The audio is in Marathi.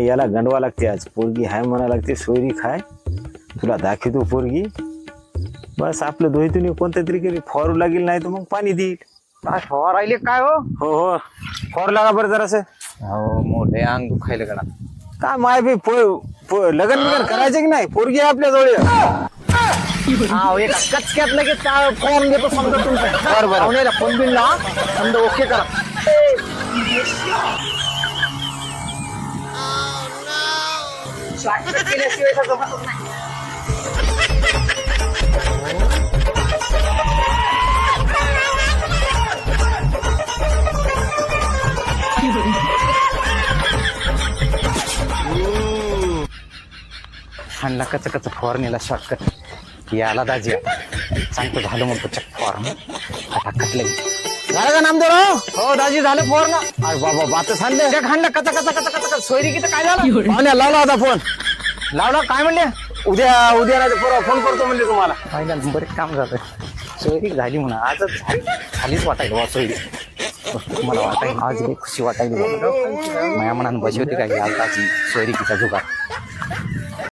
याला गंडवा लागते आज. पोरगी हाय म्हणा लागते सोयरी खाय. तुला दाखवतो पोरगी. बस आपलं दोहीतून कोणत्या तरी फॉरू लागेल नाही तर मग पाणी देईल. काय फवा राहिले काय हो? हो हो. फॉर लागा बरं जरासं. हो मोठे अंग दुखायला गडा. काय माय बी पो- पो- लग्न बिगन करायचे की नाही? पोरगी आहे आपल्या जवळ. हा एका कचक्यात लगेच फोन घेतो समजा तुमचा. बरं, बरं. पाहुण्याला फोन बिन लावा समजा ओके करा. शॉर्टकट केल्याशिवाय तर जमतच नाही. आणला कच कच फवारणीला शॉर्टकट याला दाजी. सांगतो झालं म्हणतो चक फॉर्म आता कटलं झालं का नामदेव हो दाजी झालं फवारण अरे बाबा बात सांगले चक हाणलं कचा कचा कचा कचा सोयरी किती काय झालं? पाहुण्या लावला होता फोन. लावला? काय म्हणले? उद्या उद्या नाही तर फोन करतो म्हणजे तुम्हाला. पहिला बरेच काम झालं. सोयरी झाली म्हणा. आजच झाली झालीच वाटायला बा सोयरी. मला वाटायला आज लई खुशी वाटायली माझ्या मनानं बशी होती काय आज सोयरी किचा जुगार?